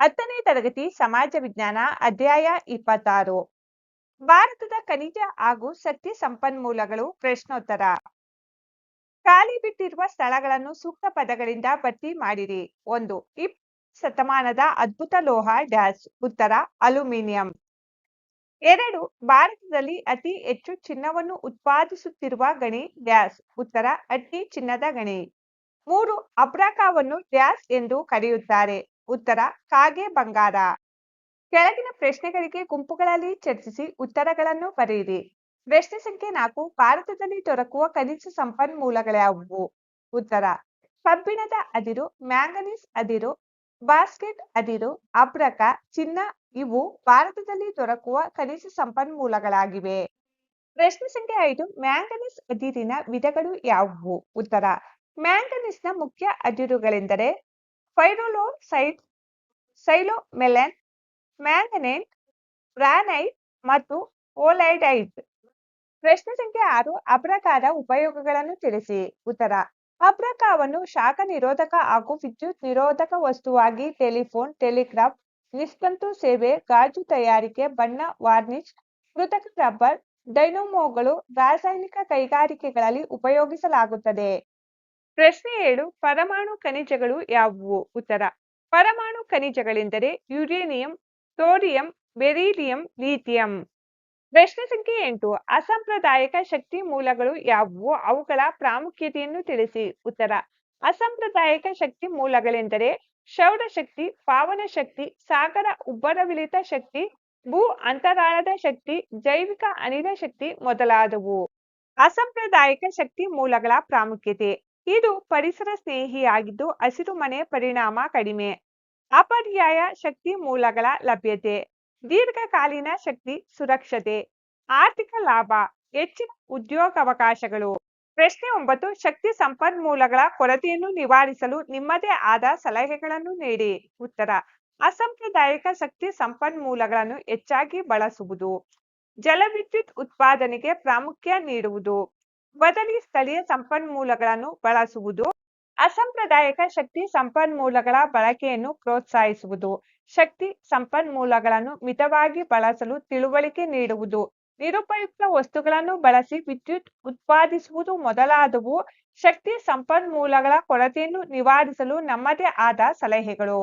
ಹತ್ತನೇ ತರಗತಿ ಸಮಾಜ ವಿಜ್ಞಾನ ಅಧ್ಯಾಯ ಇಪ್ಪತ್ತಾರು. ಭಾರತದ ಖನಿಜ ಹಾಗೂ ಶಕ್ತಿ ಸಂಪನ್ಮೂಲಗಳು ಪ್ರಶ್ನೋತ್ತರ. ಖಾಲಿ ಬಿಟ್ಟಿರುವ ಸ್ಥಳಗಳನ್ನು ಸೂಕ್ತ ಪದಗಳಿಂದ ಭರ್ತಿ ಮಾಡಿರಿ. ಒಂದು ಇಪ್ ಶತಮಾನದ ಅದ್ಭುತ ಲೋಹ ಡ್ಯಾಸ್ ಉತ್ತರ, ಅಲ್ಯೂಮಿನಿಯಂ. ಎರಡು, ಭಾರತದಲ್ಲಿ ಅತಿ ಹೆಚ್ಚು ಚಿನ್ನವನ್ನು ಉತ್ಪಾದಿಸುತ್ತಿರುವ ಗಣಿ ಡ್ಯಾಸ್ ಉತ್ತರ, ಅತಿ ಚಿನ್ನದ ಗಣಿ. ಮೂರು, ಅಬ್ರಾಕಾವನ್ನು ಡ್ಯಾಸ್ ಎಂದು ಕರೆಯುತ್ತಾರೆ. ಉತ್ತರ, ಕಾಗೆ ಬಂಗಾರ. ಕೆಳಗಿನ ಪ್ರಶ್ನೆಗಳಿಗೆ ಗುಂಪುಗಳಲ್ಲಿ ಚರ್ಚಿಸಿ ಉತ್ತರಗಳನ್ನು ಬರೆಯಿರಿ. ಪ್ರಶ್ನೆ ಸಂಖ್ಯೆ ನಾಲ್ಕು, ಭಾರತದಲ್ಲಿ ದೊರಕುವ ಖನಿಜ ಸಂಪನ್ಮೂಲಗಳ್ಯಾವುವು ಉತ್ತರ, ಕಬ್ಬಿಣದ ಅದಿರು, ಮ್ಯಾಂಗನೀಸ್ ಅದಿರು, ಬಾಸ್ಕೆಟ್ ಅದಿರು, ಅಬ್ರಕ, ಚಿನ್ನ, ಇವು ಭಾರತದಲ್ಲಿ ದೊರಕುವ ಖನಿಜ ಸಂಪನ್ಮೂಲಗಳಾಗಿವೆ. ಪ್ರಶ್ನೆ ಸಂಖ್ಯೆ ಐದು, ಮ್ಯಾಂಗನೀಸ್ ಅದಿರಿನ ವಿಧಗಳು ಯಾವುವು? ಉತ್ತರ, ಮ್ಯಾಂಗನೀಸ್ನ ಮುಖ್ಯ ಅದಿರುಗಳೆಂದರೆ ಫೈರೋಲೋಸೈಡ್ ಸೈಲೋಮೆಲನ್ ಮ್ಯಾಂಗನೇಟ್ ಗ್ರಾನೈಟ್ ಮತ್ತು ಓಲೈಡೈಟ್ ಪ್ರಶ್ನೆ ಸಂಖ್ಯೆ ಆರು, ಅಬ್ರಕಾದ ಉಪಯೋಗಗಳನ್ನು ತಿಳಿಸಿ. ಉತ್ತರ, ಅಬ್ರಕಾವನ್ನು ಶಾಖ ನಿರೋಧಕ ಹಾಗೂ ವಿದ್ಯುತ್ ನಿರೋಧಕ ವಸ್ತುವಾಗಿ ಟೆಲಿಫೋನ್, ಟೆಲಿಗ್ರಾಫ್ ನಿಸ್ತಂತು ಸೇವೆ, ಗಾಜು ತಯಾರಿಕೆ, ಬಣ್ಣ, ವಾರ್ನಿಷ್, ಕೃತಕ ರಬ್ಬರ್, ಡೈನೋಮೋಗಳು, ರಾಸಾಯನಿಕ ಕೈಗಾರಿಕೆಗಳಲ್ಲಿ ಉಪಯೋಗಿಸಲಾಗುತ್ತದೆ. ಪ್ರಶ್ನೆ ಏಳು, ಪರಮಾಣು ಖನಿಜಗಳು ಯಾವುವು? ಉತ್ತರ, ಪರಮಾಣು ಖನಿಜಗಳೆಂದರೆ ಯುರೇನಿಯಂ, ಸೋಡಿಯಂ, ಬೆರೀಲಿಯಂ, ಲೀಥಿಯಂ. ಪ್ರಶ್ನೆ ಸಂಖ್ಯೆ ಎಂಟು, ಅಸಾಂಪ್ರದಾಯಿಕ ಶಕ್ತಿ ಮೂಲಗಳು ಯಾವುವು? ಅವುಗಳ ಪ್ರಾಮುಖ್ಯತೆಯನ್ನು ತಿಳಿಸಿ. ಉತ್ತರ, ಅಸಾಂಪ್ರದಾಯಿಕ ಶಕ್ತಿ ಮೂಲಗಳೆಂದರೆ ಶಕ್ತಿ ಪಾವನ ಶಕ್ತಿ ಸಾಗರ ಉಬ್ಬರವಿಳಿತ ಶಕ್ತಿ, ಭೂ ಅಂತರಾಳದ ಶಕ್ತಿ, ಜೈವಿಕ ಅನಿಲ ಶಕ್ತಿ ಮೊದಲಾದವು. ಅಸಾಂಪ್ರದಾಯಿಕ ಶಕ್ತಿ ಮೂಲಗಳ ಪ್ರಾಮುಖ್ಯತೆ. ಇದು ಪರಿಸರ ಸ್ನೇಹಿಯಾಗಿದ್ದು ಹಸಿರು ಮನೆ ಪರಿಣಾಮ ಕಡಿಮೆ. ಅಪರ್ಯಾಯ ಶಕ್ತಿ ಮೂಲಗಳ ಲಭ್ಯತೆ. ದೀರ್ಘಕಾಲೀನ ಶಕ್ತಿ ಸುರಕ್ಷತೆ. ಆರ್ಥಿಕ ಲಾಭ. ಹೆಚ್ಚಿನ ಉದ್ಯೋಗಾವಕಾಶಗಳು. ಪ್ರಶ್ನೆ ಒಂಬತ್ತು, ಶಕ್ತಿ ಸಂಪನ್ಮೂಲಗಳ ಕೊರತೆಯನ್ನು ನಿವಾರಿಸಲು ನಿಮ್ಮದೇ ಆದ ಸಲಹೆಗಳನ್ನು ನೀಡಿ. ಉತ್ತರ, ಅಸಾಂಪ್ರದಾಯಿಕ ಶಕ್ತಿ ಸಂಪನ್ಮೂಲಗಳನ್ನು ಹೆಚ್ಚಾಗಿ ಬಳಸುವುದು. ಜಲವಿದ್ಯುತ್ ಉತ್ಪಾದನೆಗೆ ಪ್ರಾಮುಖ್ಯ ನೀಡುವುದು. ಬದಲಿ ಸ್ಥಳೀಯ ಸಂಪನ್ಮೂಲಗಳನ್ನು ಬಳಸುವುದು, ಅಸಾಂಪ್ರದಾಯಿಕ ಶಕ್ತಿ ಸಂಪನ್ಮೂಲಗಳ ಬಳಕೆಯನ್ನು ಪ್ರೋತ್ಸಾಹಿಸುವುದು, ಶಕ್ತಿ ಸಂಪನ್ಮೂಲಗಳನ್ನು ಮಿತವಾಗಿ ಬಳಸಲು ತಿಳುವಳಿಕೆ ನೀಡುವುದು, ನಿರುಪಯುಕ್ತ ವಸ್ತುಗಳನ್ನು ಬಳಸಿ ವಿದ್ಯುತ್ ಉತ್ಪಾದಿಸುವುದು ಮೊದಲಾದವು ಶಕ್ತಿ ಸಂಪನ್ಮೂಲಗಳ ಕೊರತೆಯನ್ನು ನಿವಾರಿಸಲು ನಮ್ಮದೇ ಆದ ಸಲಹೆಗಳು.